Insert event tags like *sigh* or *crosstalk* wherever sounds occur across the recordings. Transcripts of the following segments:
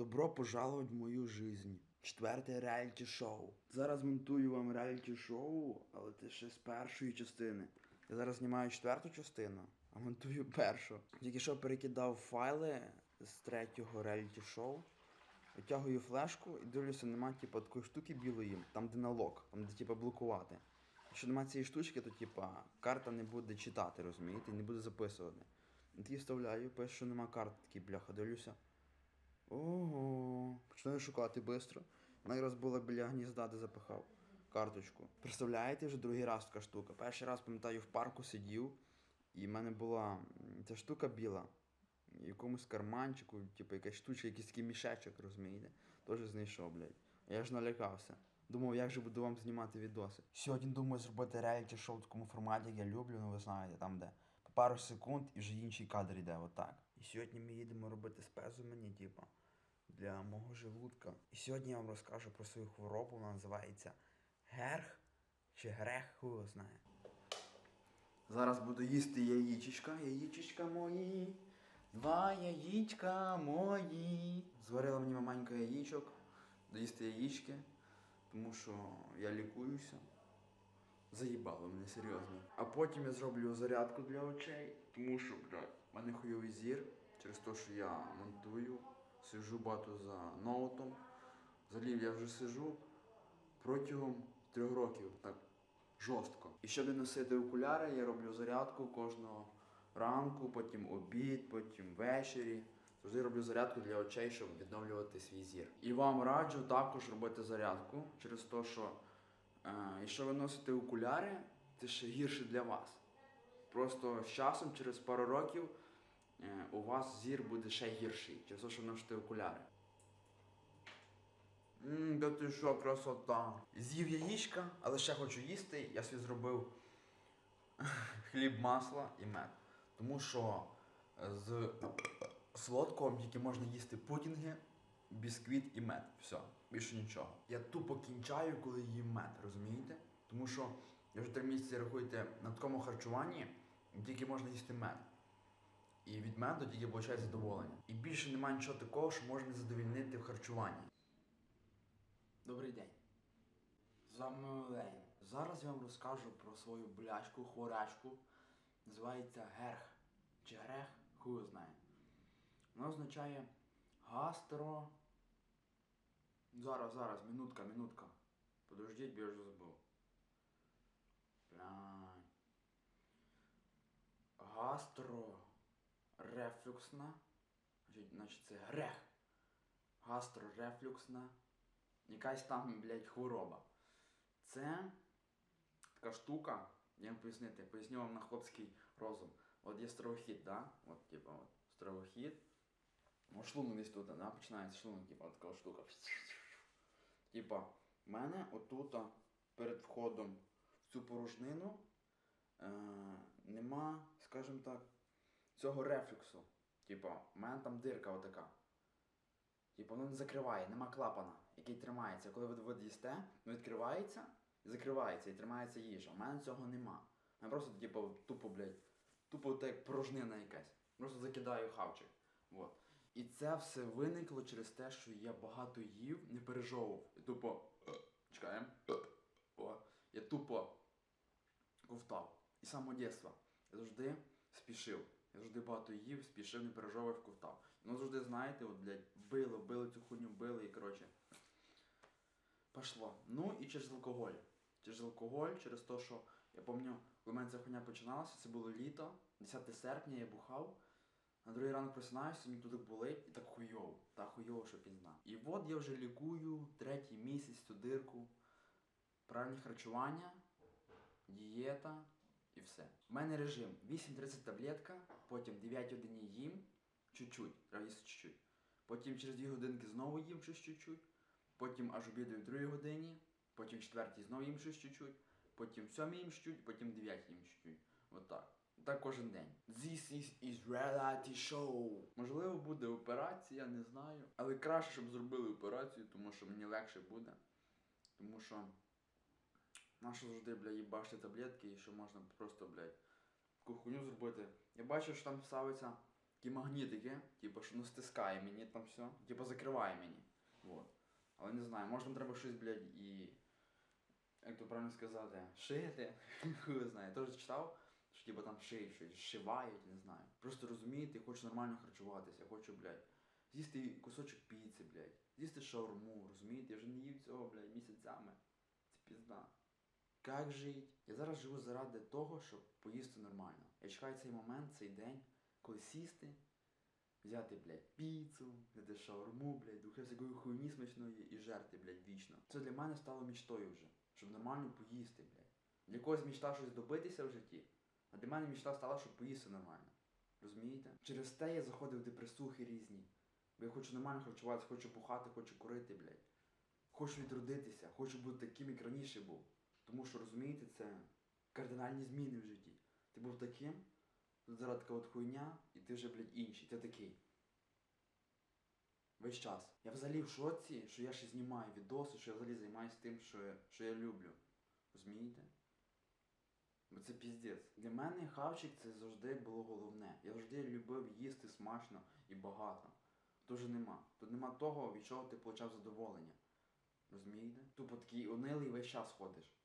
Добро пожаловать в мою жизнь. Четверте реаліті шоу. Зараз монтую вам реаліті шоу, але це ще з першої частини. Я зараз знімаю четверту частину, а монтую першу. Тільки що перекидав файли з третього реаліті шоу. Витягую флешку і дивлюся, нема типу, такої штуки білої, там де налог, там де типу, блокувати. Якщо немає цієї штучки, то типа карта не буде читати, розумієте, не буде записувати. І тоді вставляю, пишу, що нема карти, такий бляха, дивлюся. Ого, починаю шукати швидко. Вона якраз була біля гнізда, де запихав карточку. Представляєте, вже другий раз така штука. Перший раз, пам'ятаю, в парку сидів, і в мене була ця штука біла. Якомусь карманчику, типу якась штучка, якийсь такий мішечок, розумієте? Теж знайшов, блядь. Я ж налякався. Думав, як же буду вам знімати відоси. Сьогодні думаю зробити реаліті шоу в такому форматі, як я люблю, ну ви знаєте, там де по пару секунд і вже інший кадр йде, отак. І сьогодні ми їдемо робити спезу мені, типу, для мого желудка. І сьогодні я вам розкажу про свою хворобу, вона називається герх чи грех, його знає. Зараз буду їсти яєчечка, яєчечка мої. Два яєчка мої. Зварила мені маманька яєчок, доїсти яєчки, тому що я лікуюся. Заїбало мене серйозно. А потім я зроблю зарядку для очей, тому що, блядь, в мене хуйовий зір через те, що я монтую, сижу багато за ноутом. Взагалі я вже сижу протягом трьох років, так жорстко. І щоб не носити окуляри, я роблю зарядку кожного ранку, потім обід, потім ввечері. Завжди роблю зарядку для очей, щоб відновлювати свій зір. І вам раджу також робити зарядку через те, що е, якщо ви носите окуляри, це ще гірше для вас. Просто з часом, через пару років, у вас зір буде ще гірший, через те, що носите окуляри. Ммм, да ти що, красота. З'їв яєчка, але ще хочу їсти. Я собі зробив *laughs* хліб, масло і мед. Тому що е, з солодкого тільки можна їсти пудінги, бісквіт і мед. Все, більше нічого. Я тупо кінчаю, коли їм мед, розумієте? Тому що я вже три місяці рахуєте на такому харчуванні, тільки можна їсти мед. І від меду тільки виходить задоволення. І більше немає нічого такого, що можна задовільнити в харчуванні. Добрий день. З вами Олень. Зараз я вам розкажу про свою блячку, хворячку. Називається герх. Чи грех, хуй знає. Вона означає гастро. Зараз, зараз, минутка, минутка. Подождіть, бо я вже забув. Блядь. Гастрорефлюксна. Значить, це грех. Гастрорефлюксна. Якась там, блядь, хвороба. Це така штука, як вам пояснити, поясню вам на хлопський розум. От є стравохід, да? От, типа, от, стравохід. Ну, шлунок десь тут, да? починається шлунок, типа, така штука. Типа, в мене отут, перед входом в цю порожнину е- нема, скажімо так, цього рефлюксу. Типа, в мене там дирка отака. Типу, воно не закриває, нема клапана, який тримається. Коли ви, їсте, воно відкривається закривається, і тримається їжа. У мене цього нема. Мене просто, типу, тупо, блядь, тупо так як порожнина якась. Просто закидаю хавчик. Вот. І це все виникло через те, що я багато їв, не пережовував. І тупо. Чекаємо. О, я тупо ковтав. І з самого. Я завжди спішив. Я завжди багато їв, спішив, не пережовував, ковтав. Ну завжди, знаєте, от, блядь, били, били цю хуйню, били і коротше. Пошло. Ну і через алкоголь. Через алкоголь, через те, що я пам'ятаю, коли мене ця хуйня починалася, це було літо, 10 серпня я бухав. На другий ранок просинаюся, мені туди болить і так хуйово. Так хуйово, що пізна. І от я вже лікую третій місяць цю дирку. Правильне харчування, дієта і все. У мене режим 8.30 таблетка, потім 9 годині їм чуть-чуть, їсти чуть-чуть. Потім через 2 годинки знову їм щось чуть-чуть. Потім аж обідаю в 2 годині, потім в 4 знову їм щось чуть-чуть, потім в 7 їм чуть, потім в 9 їм чуть-чуть. Отак. Так кожен день. This is Israelite show. Можливо, буде операція, не знаю. Але краще, щоб зробили операцію, тому що мені легше буде. Тому що Нащо завжди, бля, їбашити таблетки і що можна просто, блядь, таку хуйню зробити. Я бачу, що там ставиться такі магнітики, типу, що ну стискає мені там все, типу закриває мені. Вот. Але не знаю, може там треба щось, блядь, і. Як то правильно сказати, шити. *laughs* Хуй знає. Я теж читав, що типу там шиють щось, зшивають, не знаю. Просто розумієте, я хочу нормально харчуватися, я хочу, блядь, з'їсти кусочок піци, блядь, з'їсти шаурму, розумієте? Я вже не їв цього, блядь, місяцями. Це пізда. Як жить? Я зараз живу заради того, щоб поїсти нормально. Я чекаю цей момент, цей день, коли сісти, взяти, блядь, піцу, взяти шаурму, блядь, духи всякої хуйні смачної і жерти, блядь, вічно. Це для мене стало мічтою вже, щоб нормально поїсти, блядь. Для когось мічта щось добитися в житті, а для мене мічта стала, щоб поїсти нормально. Розумієте? Через те я заходив в депресухи різні. Бо я хочу нормально харчуватися, хочу бухати, хочу курити, блядь. Хочу відродитися, хочу бути таким, як раніше був. Тому що розумієте, це кардинальні зміни в житті. Ти був таким, тут зараз така от хуйня, і ти вже, блядь, інший. Ти такий. Весь час. Я взагалі в шоці, що я ще знімаю відоси, що я взагалі займаюся тим, що я, що я люблю. Розумієте? Бо це піздець. Для мене хавчик це завжди було головне. Я завжди любив їсти смачно і багато. Тут же нема. Тут нема того, від чого ти получав задоволення. Розумієте? Тупо такий унилий весь час ходиш.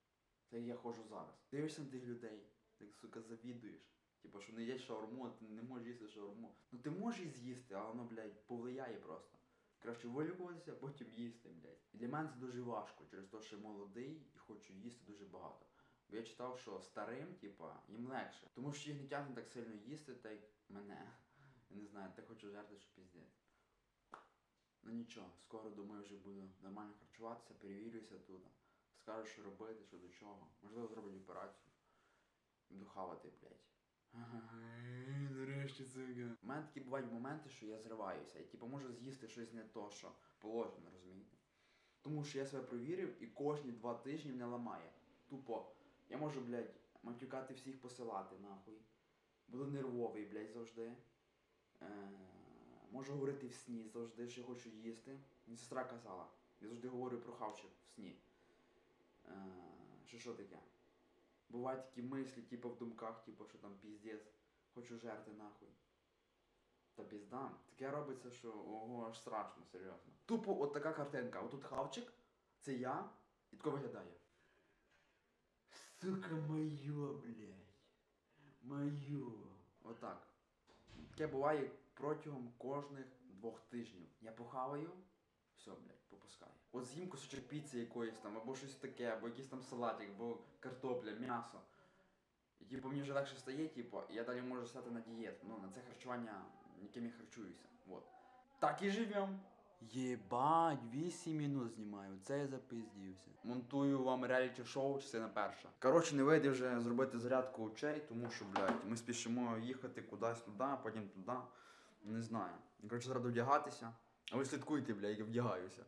Як я ходжу зараз. Дивишся на тих людей, так сука завідуєш. Типа, що не їдять шаурму, а ти не можеш їсти шаурму. Ну ти можеш з'їсти, а воно, блядь, повлияє просто. Краще вилікуватися, а потім їсти, блядь. І для мене це дуже важко, через те, що я молодий і хочу їсти дуже багато. Бо я читав, що старим, типа, їм легше. Тому що їх не тягне так сильно їсти, так як мене. Я не знаю, так хочу жерти, що піздець. Ну нічого, скоро думаю, вже буду нормально харчуватися, перевірюся тут. Скажу, що робити, що до чого. Можливо, зроблять операцію. Буду хавати, блядь. Нарешті сука. У мене такі бувають моменти, що я зриваюся. І типу можу з'їсти щось не то, що положено, розумієте? Тому що я себе провірив і кожні два тижні мене ламає. Тупо. Я можу, блядь, матюкати всіх посилати, нахуй. Буду нервовий, блядь, завжди. Е, можу говорити в сні завжди, що я хочу їсти. Мені сестра казала. Я завжди говорю про хавчик в сні. Е, що що таке? Бувають такі мислі, типу в думках, типу, що там піздець, хочу жерти нахуй. Та пізда. Таке робиться, що ого, аж страшно, серйозно. Тупо от така картинка. Отут хавчик, це я, і тако виглядає. Сука моє, блядь. Моє. Отак. Таке буває протягом кожних двох тижнів. Я похаваю, все, блядь, попускаю. От з'їм кусочок піци якоїсь там, або щось таке, або якийсь там салатик, або картопля, м'ясо. І типу мені вже легше стає, типу, і я далі можу стати на дієту. Ну, на це харчування, яким я харчуюся. Вот. Так і живем. Єбать, 8 минут знімаю, це я запиздівся. Монтую вам реаліті шоу, частина перша. Коротше, не вийде вже зробити зарядку очей, тому що, блядь, ми спішимо їхати кудись туди, потім туди. Не знаю. Коротше, зараз вдягатися. А ви слідкуйте, як я вдягаюся.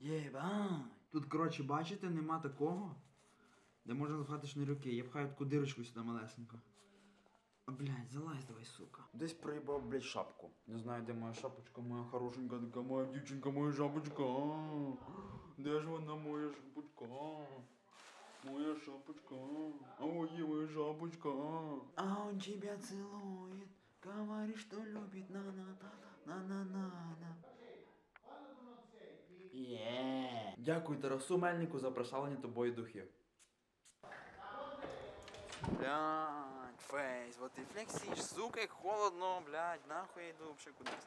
Єбать. Тут, коротше, бачите, нема такого, де можна запхати шнурки. Я пхаю таку дирочку сюди малесенько. А, блядь, залазь давай, сука. Десь проїбав, блядь, шапку. Не знаю, де моя шапочка, моя хорошенька, така моя дівчинка, моя шапочка. Де ж вона, моя шапочка? Моя шапочка. А ой, моя шапочка. А он тебя целует, говорит, что любит на-на-на-на-на-на. Є. Дякую Тарасу Мельнику за прославлені тобою духи. Блядь, фейс, вот ты флексишь, сука, холодно, блядь, нахуй я йду вообще кудись.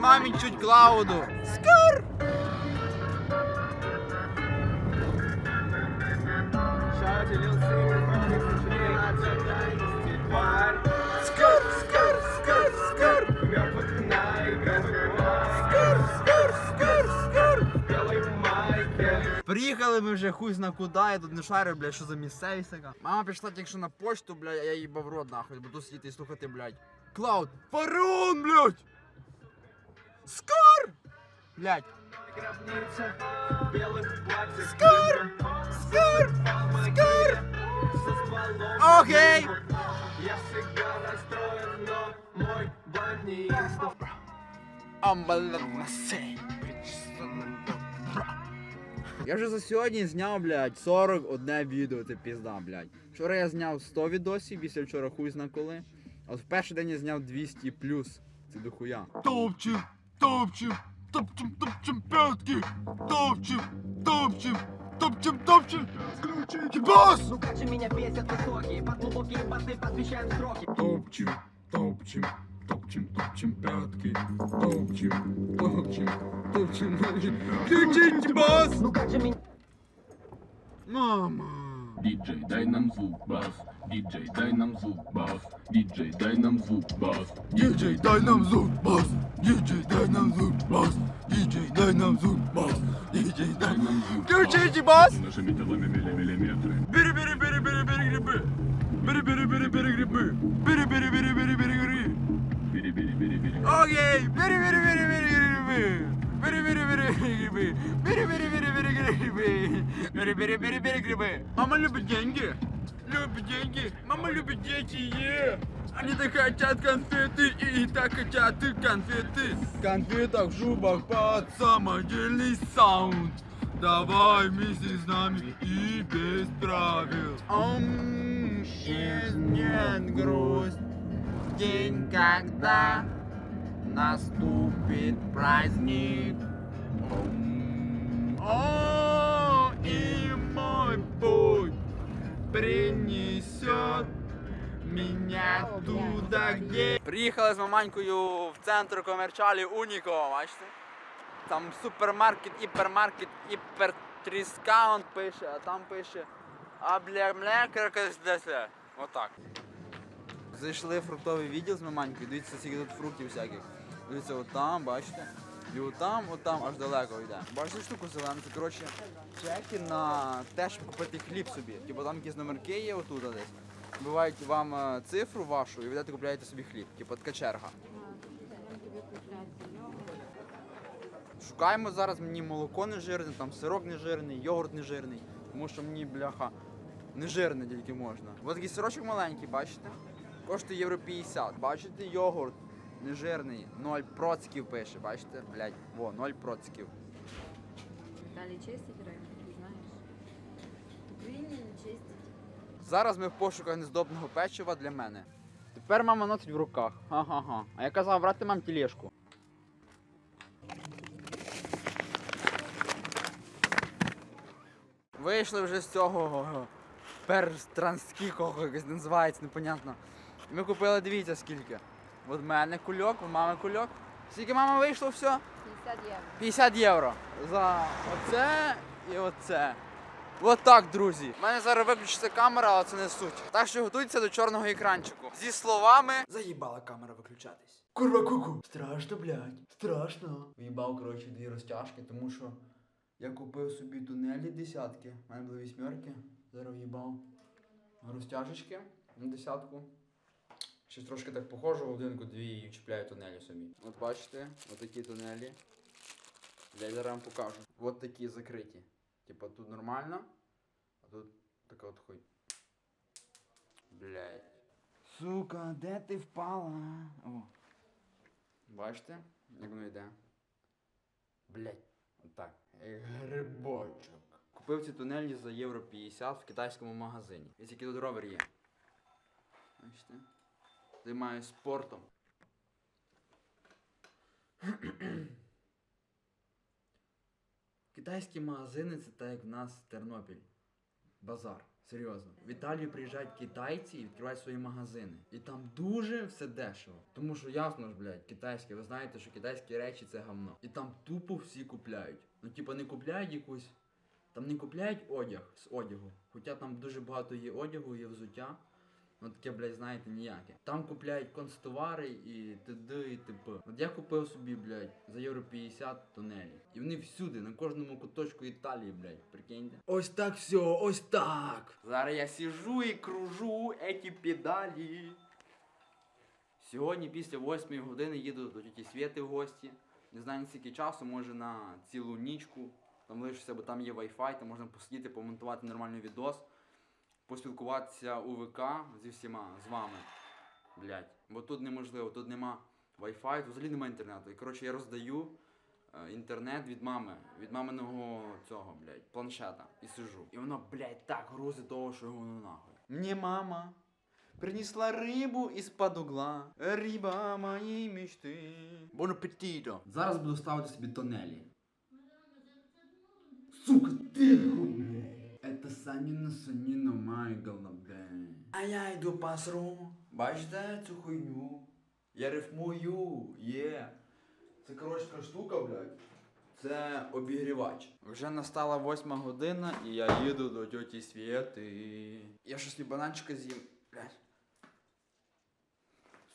Мамі чуть Клауду. Скар! Приїхали ми вже хуй зна куди, я тут не шарю, блядь, що за місцевість така. Мама пішла тільки на почту, блядь, я їбав в рот нахуй, буду сидіти і слухати, блядь. Клауд, фараон, блядь! Скар! Блядь. Скар! Скар! Скар! Окей! Я вже за сьогодні зняв, блядь, 41 відео, це пізда, блядь. Вчора я зняв 100 відосів, після вчора хуй зна коли. А в перший день я зняв 200 плюс. Це дохуя. Топчем, топчем, топчем, топчем пятки, топчем, топчем, топчем, топчем. Включите бас! Как же меня бесят высокие, под глубокие басы посвящаем строки Топчем, топчем, топчем, топчем пятки, топчем, топчем, топчем, топчем. Включите бас! Ну как же меня Мама. Диджей, дай нам звук, бас. Диджей, дай нам звук, бас. Диджей, дай нам звук, бас. Диджей, дай нам звук, бас! Диджей, дай нам звук, бас! Диджей, дай нам звук, бас! Диджей, дай Дай нам звук, Включите бас! Нашими телами мили миллиметры. Бери, бери, бери, бери, бери грибы! Бери, бери, бери, бери грибы! Бери, бери, бери, бери, бери грибы! Бери, бери, бери, бери. Окей! Бери, бери, бери, бери грибы! Бери, бери, бери грибы! Бери, бери, бери, бери грибы! Бери, бери, бери, бери грибы! Мама любит деньги! Любит деньги! Мама любит дети! е! Они так хотят конфеты и так хотят и конфеты! В конфетах, в шубах под самодельный саунд! Давай вместе с нами и без правил! Ом, и нет грусть. День, когда наступит праздник. Ом, О, принесет меня туда, где... Приїхали з маманькою в центр комерчалі Уніко, бачите? Там супермаркет, іпермаркет, іпертріскаунт пише, а там пише аблямлекеркесдесе. Отак. Зайшли в фруктовий відділ з маманькою, дивіться, скільки тут фруктів всяких. Дивіться, отам, бачите? І отам, отам, аж далеко йде. Бачите штуку зелену? Це коротше чеки на те, щоб купити хліб собі. Типу там якісь номерки є отут десь. Вбивають вам е, цифру вашу і ви йдете купляєте собі хліб. Типу така черга. Шукаємо зараз мені молоко нежирне, там сирок нежирний, йогурт нежирний. Тому що мені, бляха, нежирне тільки можна. Ось такий сирочок маленький, бачите? Коштує євро 50. Бачите, йогурт нежирний, 0 процьків пише, бачите? Блять, во, 0 процьків. Далі чистить рибу, ти знаєш? В Україні не чистять. Зараз ми в пошуках нездобного печива для мене. Тепер мама носить в руках. Ага-га. А я казав брати мам тележку. Вийшли вже з цього перстранскікого, якось називається, непонятно. Ми купили, дивіться скільки. От в мене кульок, у мами кульок. Скільки мама вийшло все? 50 євро. 50 євро за оце і оце. От так, друзі. У мене зараз виключиться камера, але це не суть. Так що готуйтеся до чорного екранчику. Зі словами. Заїбала камера виключатись. Курва куку. Страшно, блядь. Страшно. В'їбав, коротше, дві розтяжки, тому що я купив собі тунелі десятки. У мене були вісьмерки. Зараз в'їбав розтяжечки на десятку. Ще трошки так похожу, годинку дві і чіпляю тунелі собі. От бачите, отакі тунелі. Я зараз вам покажу. От такі закриті. Типа тут нормально, а тут така от хуй. Блять. Сука, де ти впала? О. Бачите, як воно йде? Блять, отак. Грибочок. Купив ці тунелі за євро 50 в китайському магазині. І тільки тут ровер є. Бачите? Займаюсь спортом. *clears throat* Китайські магазини це так як в нас Тернопіль. Базар. Серйозно. В Італію приїжджають китайці і відкривають свої магазини. І там дуже все дешево. Тому що ясно ж, блядь, китайське, ви знаєте, що китайські речі це гамно. І там тупо всі купляють. Ну, типа, не купляють якусь. Там не купляють одяг з одягу. Хоча там дуже багато є одягу, є взуття. Ну таке, блядь, знаєте, ніяке. Там купляють констовари і т.д. і т.п. От я купив собі, блядь, за євро 50 тунелі. І вони всюди, на кожному куточку Італії, блядь, прикиньте. Ось так все, ось так. Зараз я сижу і кружу еті педалі. Сьогодні після 8 години їду до тіті Свєти в гості. Не знаю скільки часу, може на цілу нічку. Там лишуся, бо там є Wi-Fi, там можна посидіти, помонтувати нормальний відос, поспілкуватися у ВК зі всіма, з вами. Блять. Бо тут неможливо, тут нема Wi-Fi, тут взагалі немає інтернету. І коротше я роздаю е, інтернет від мами, від маминого цього, блять, планшета. І сижу. І воно, блять, так грузить того, що його нахуй. Мені мама Принесла рибу із-под угла. Риба моєї мечти. Бон апетито. Зараз буду ставити собі тонелі. Сука, тихо, блядь. Это саніна саніна моя голове. А я йду по сру. Бачите цю хуйню? Я рифмую, є. Це коротше така штука, блядь. Це обігрівач. Вже настала восьма година і я їду до тьоті Свєти. Я щось бананчика з'їм. Блядь.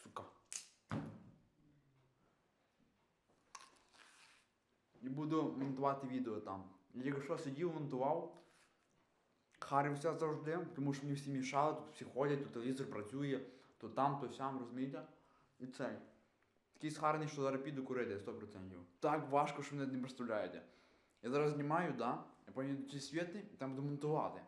Сука. І буду монтувати відео там. Я тільки що сидів, монтував. Харився завжди, тому що мені всі мішали, тут всі ходять, тут телевізор працює, то там, то сям, розумієте? І цей. Такий схарений, що зараз піду курити 100%. Так важко, що ви не представляєте. Я зараз знімаю, да? Я потім до ці світи і там буду монтувати.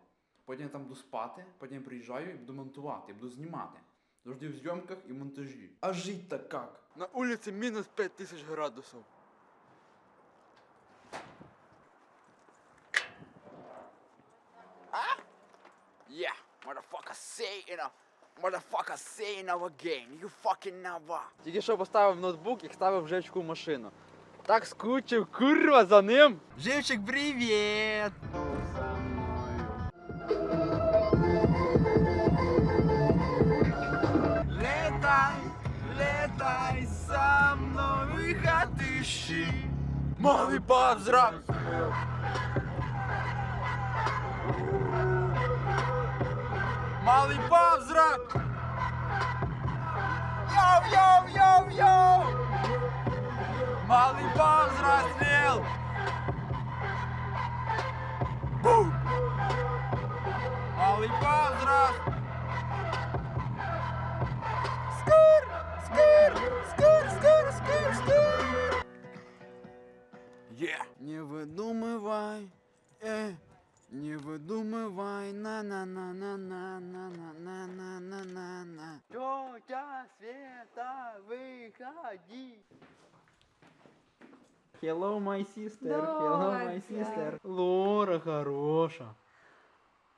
Потім я там буду спати, потім я приїжджаю і буду монтувати, буду знімати. Завжди в зйомках і монтажі. А жить-то как? На вулиці мінус 5000 градусів. Motherfucker, say now. Motherfucker, say now again. You fucking never. Тільки що поставив ноутбук і ставив Жечку в машину. Так скучив, курва, за ним. Живчик, привіт! Летай, летай со мною, і хатиші. Малий повзрак. Малый Павзра! Йоу-йоу-йоу-йоу! Малый Павзра стрел! Бум! Малый Павзра! Скыр! Скыр! Скыр! Скыр! Скыр! Скыр! Yeah. Не выдумывай, э, не выдумывай, на на на на на на на на на на на на Тетя Света, выходи! Hello, my sister, hello, my Доця. sister. Лора хороша.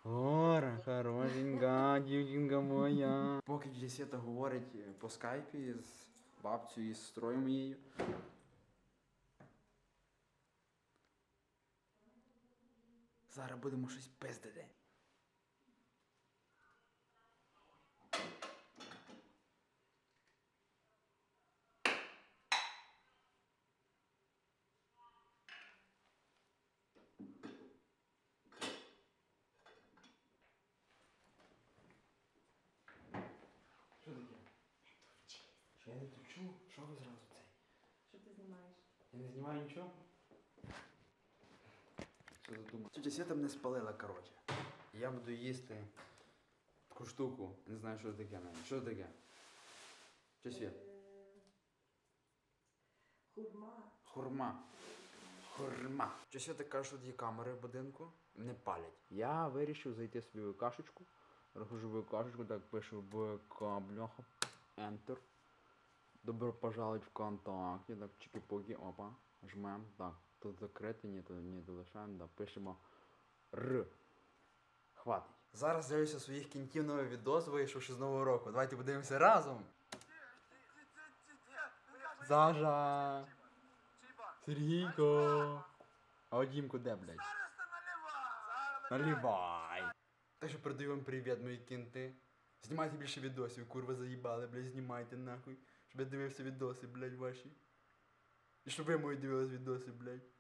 Лора, хорошенька, дівчинка моя. Поки дядя Света говорить е, по скайпі з бабцею і з сестрою моєю, Зараз будемо щось пиздити. Що таке? Що я не тучу? Що ви зразу цей? Що ти знімаєш? Я не знімаю нічого. Що задумав? Тетя Света мене спалила, коротше. Я буду їсти таку штуку. Не знаю, що це таке навіть. Що це таке? Тетя Свет? Хурма. Хурма. Хурма. Тетя Света каже, що є камери в будинку. Не палять. Я вирішив зайти собі в кашечку. Рахожу в кашечку, так пишу в бляха. Enter. Добро пожаловать в ВКонтакте. Так, чики-поки, опа. Жмем. Так, тут закрите, ні, ні, залишаємо, да, пишемо Р. Хватить. Зараз дивлюся своїх кінтів новий відос, вийшовши з нового року. Давайте подивимося разом. Зажа. Сергійко. А от Дімко де, блядь? Наливай. Так що передаю вам привіт, мої кінти. Знімайте більше відосів, курва заїбали, блядь, знімайте нахуй. Щоб я дивився відоси, блядь, ваші. І щоб ви мої дивились відоси, блядь.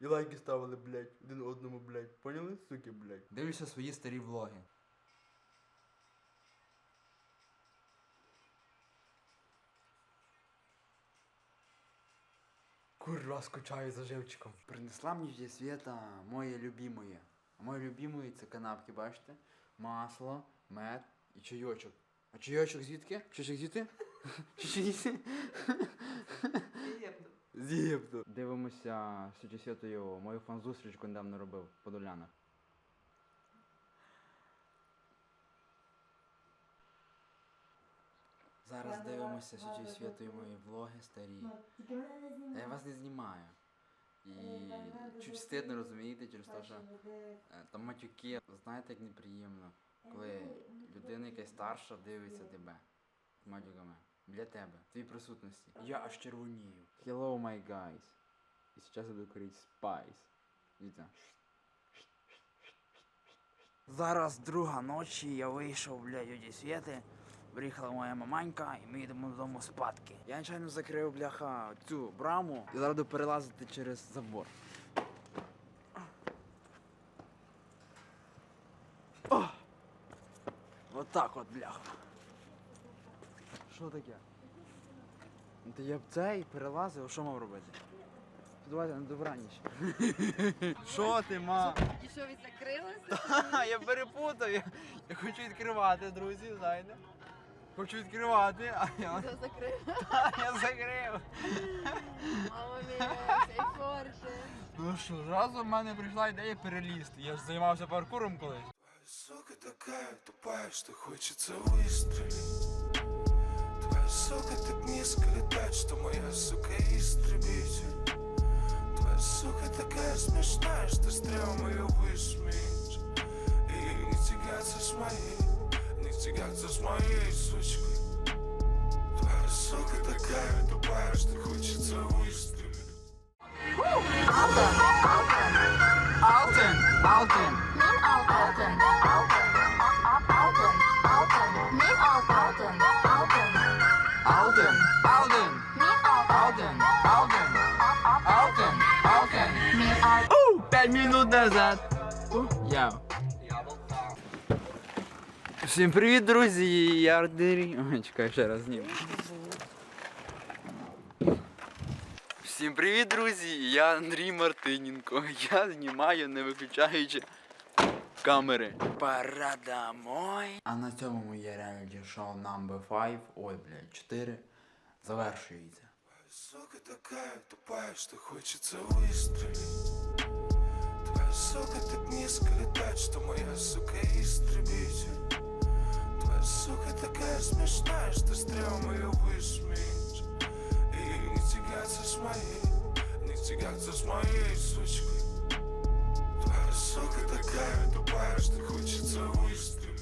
І лайки ставили, блядь, один одному, блядь. Поняли, суки, блядь. Дивлюся свої старі влоги. Курва, скучаю за живчиком. Принесла мені зі світа моє любимое. А моє любимое це канапки, бачите? Масло, мед і чайочок. А чайочок звідки? Чайочок звідти? *laughs* Чи звідти? Єпта. З Єгипту. Дивимося з мою фан-зустрічку недавно робив в Подолянах. Зараз дивимося з світою мої влоги старі. Та я вас не знімаю. І чуть стидно розумієте, через те, що е, там матюки, знаєте, як неприємно, коли людина якась старша дивиться тебе з матюками. Для тебе, в твоїй присутності. Я аж червонію. Hello, my guys. І зараз я буду курити Spice. Дивіться. Зараз друга ночі, я вийшов, блядь, у світи. Приїхала моя маманька, і ми йдемо додому спадки. Я нечайно закрив, бляха, цю браму і зараз буду перелазити через забор. О! Вот так от, бляха. Що таке? Ну я б цей перелазив, а що мав робити? Давайте на добраніч. *laughs* Що ти, ма? І що, ви закрилися? *laughs* Ха, я перепутав. Я, я хочу відкривати, друзі, знаєте. Хочу відкривати, а я, Все закрив. *laughs* я закрив. Мама мія, цей форше. Ну що, зразу в мене прийшла ідея перелізти. Я ж займався паркуром колись. Сука такая тупая, что хочется выстрелить сука так низко летать, что моя сука истребитель. Твоя сука такая смешная, что стрём ее высмеять. И не тягаться с моей, не тягаться с моей сучкой Всім привіт, друзі! Я Ардері. Ой, чекай, ще раз зніму. Всім привіт, друзі! Я Андрій Мартиненко. Я знімаю, не виключаючи камери. Пора домой. А на цьому моє реаліті шоу number 5, ой, блядь, 4 завершується. Сука такая тупая, что хочется выстрелить Твоя сука так низко летает, что моя сука истребитель сука такая смешная, что стрём ее высмеять И не тягаться с моей, не тягаться с моей сучкой Твоя сука такая тупая, что хочется выстрелить